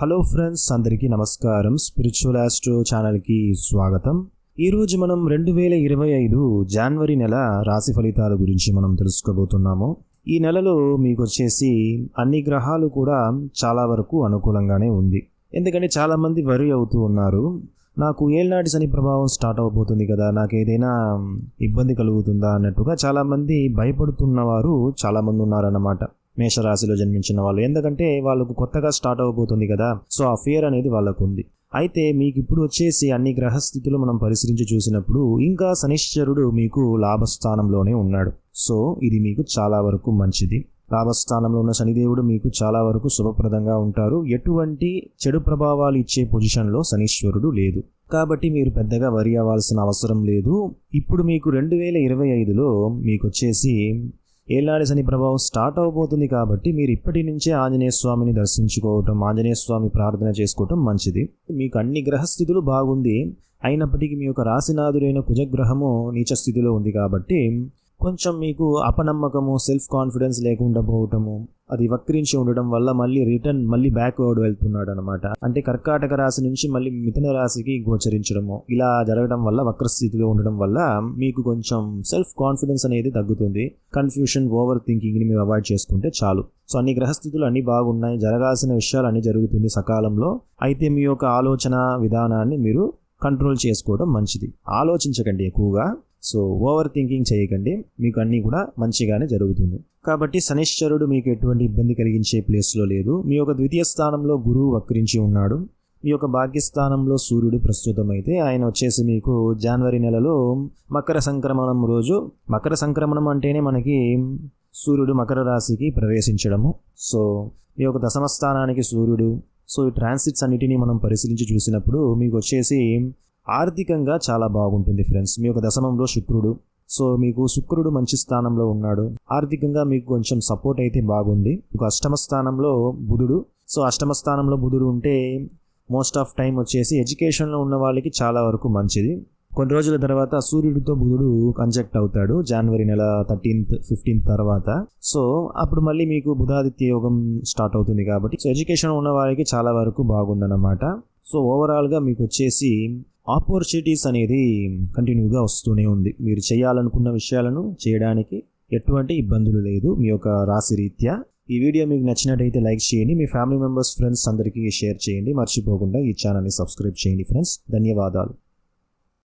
Hello friends అందరికీ నమస్కారం. Spiritual astro ఛానల్కి స్వాగతం. ఈరోజు మనం రెండు వేల ఇరవై ఐదు జనవరి నెల రాశి ఫలితాల గురించి మనం తెలుసుకోబోతున్నాము. ఈ నెలలో మీకు వచ్చేసి అన్ని గ్రహాలు కూడా చాలా వరకు అనుకూలంగానే ఉంది. ఎందుకంటే చాలామంది వరి అవుతూ ఉన్నారు. నాకు ఏళ్ళనాటి శని ప్రభావం స్టార్ట్ అవబోతుంది కదా నాకు ఏదైనా ఇబ్బంది కలుగుతుందా అన్నట్టుగా చాలామంది భయపడుతున్న వారు చాలామంది ఉన్నారన్నమాట. మేషరాశిలో జన్మించిన వాళ్ళు. ఎందుకంటే వాళ్ళకు కొత్తగా స్టార్ట్ అవబోతుంది కదా. సో ఆ ఫియర్ అనేది వాళ్ళకు ఉంది అయితే మీకు ఇప్పుడు వచ్చేసి అన్ని గ్రహస్థితులు మనం పరిశీలించి చూసినప్పుడు ఇంకా శనిశ్చరుడు మీకు లాభస్థానంలోనే ఉన్నాడు. సో ఇది మీకు చాలా వరకు మంచిది. లాభస్థానంలో ఉన్న శనిదేవుడు మీకు చాలా వరకు శుభప్రదంగా ఉంటారు. ఎటువంటి చెడు ప్రభావాలు ఇచ్చే పొజిషన్లో శనీశ్వరుడు లేదు. కాబట్టి మీరు పెద్దగా వరి అవ్వాల్సిన అవసరం లేదు. ఇప్పుడు మీకు రెండు వేల ఇరవై ఐదులో మీకు వచ్చేసి ఏలాడి శని ప్రభావం స్టార్ట్ అవబోతుంది కాబట్టి మీరు ఇప్పటి నుంచే ఆంజనేయ స్వామిని దర్శించుకోవటం ఆంజనేయ స్వామి ప్రార్థన చేసుకోవటం మంచిది. మీకు అన్ని గ్రహస్థితులు బాగుంది. అయినప్పటికీ మీ యొక్క రాశినాథుడైన కుజగ్రహము నీచ స్థితిలో ఉంది కాబట్టి కొంచెం మీకు అపనమ్మకము సెల్ఫ్ కాన్ఫిడెన్స్ లేకుండా పోవటము అది వక్రించి ఉండడం వల్ల మళ్ళీ రిటర్న్ మళ్ళీ బ్యాక్వర్డ్ వెళ్తున్నాడు అనమాట అంటే కర్కాటక రాశి నుంచి మళ్ళీ మిథున రాశికి గోచరించడము. ఇలా జరగడం వల్ల వక్రస్థితిలో ఉండడం వల్ల మీకు కొంచెం సెల్ఫ్ కాన్ఫిడెన్స్ అనేది తగ్గుతుంది. కన్ఫ్యూషన్ ఓవర్ థింకింగ్ని మీరు అవాయిడ్ చేసుకుంటే చాలు. సో అన్ని గ్రహస్థితులు అన్ని బాగున్నాయి. జరగాల్సిన విషయాలు అన్ని జరుగుతుంది సకాలంలో. అయితే మీ యొక్క ఆలోచన విధానాన్ని మీరు కంట్రోల్ చేసుకోవడం మంచిది. ఆలోచించకండి ఎక్కువగా. సో ఓవర్ థింకింగ్ చేయకండి. మీకు అన్నీ కూడా మంచిగానే జరుగుతుంది. కాబట్టి శనిశ్చరుడు మీకు ఎటువంటి ఇబ్బంది కలిగించే ప్లేస్లో లేదు. మీ యొక్క ద్వితీయ స్థానంలో గురువు వక్రించి ఉన్నాడు. మీ యొక్క భాగ్యస్థానంలో సూర్యుడు ప్రస్తుతమైతే ఆయన వచ్చేసి మీకు జనవరి నెలలో మకర సంక్రమణం రోజు. మకర సంక్రమణం అంటేనే మనకి సూర్యుడు మకర రాశికి ప్రవేశించడము. సో మీ యొక్క దశమ స్థానానికి సూర్యుడు. సో ఈ ట్రాన్సిట్స్ అన్నిటినీ మనం పరిశీలించి చూసినప్పుడు మీకు వచ్చేసి ఆర్థికంగా చాలా బాగుంటుంది ఫ్రెండ్స్. మీ యొక్క దశమంలో శుక్రుడు. సో మీకు శుక్రుడు మంచి స్థానంలో ఉన్నాడు. ఆర్థికంగా మీకు కొంచెం సపోర్ట్ అయితే బాగుంది. మీకు అష్టమ స్థానంలో బుధుడు. సో అష్టమ స్థానంలో బుధుడు ఉంటే మోస్ట్ ఆఫ్ టైం వచ్చేసి ఎడ్యుకేషన్లో ఉన్న వాళ్ళకి చాలా వరకు మంచిది. కొన్ని రోజుల తర్వాత సూర్యుడితో బుధుడు కంజెక్ట్ అవుతాడు. జనవరి నెల థర్టీన్త్ ఫిఫ్టీన్త్ తర్వాత. సో అప్పుడు మళ్ళీ మీకు బుధాదిత్య యోగం స్టార్ట్ అవుతుంది కాబట్టి. సో ఎడ్యుకేషన్ ఉన్న వారికి చాలా వరకు బాగుందన్నమాట. సో ఓవరాల్గా మీకు వచ్చేసి ఆపర్చునిటీస్ అనేది కంటిన్యూగా వస్తూనే ఉంది. మీరు చేయాలనుకున్న విషయాలను చేయడానికి ఎటువంటి ఇబ్బందులు లేదు మీ యొక్క రాశి రీత్యా. ఈ వీడియో మీకు నచ్చినట్టయితే లైక్ చేయండి మీ ఫ్యామిలీ మెంబర్స్ ఫ్రెండ్స్ అందరికీ షేర్ చేయండి. మర్చిపోకుండా ఈ ఛానల్ని సబ్స్క్రైబ్ చేయండి ఫ్రెండ్స్. ధన్యవాదాలు.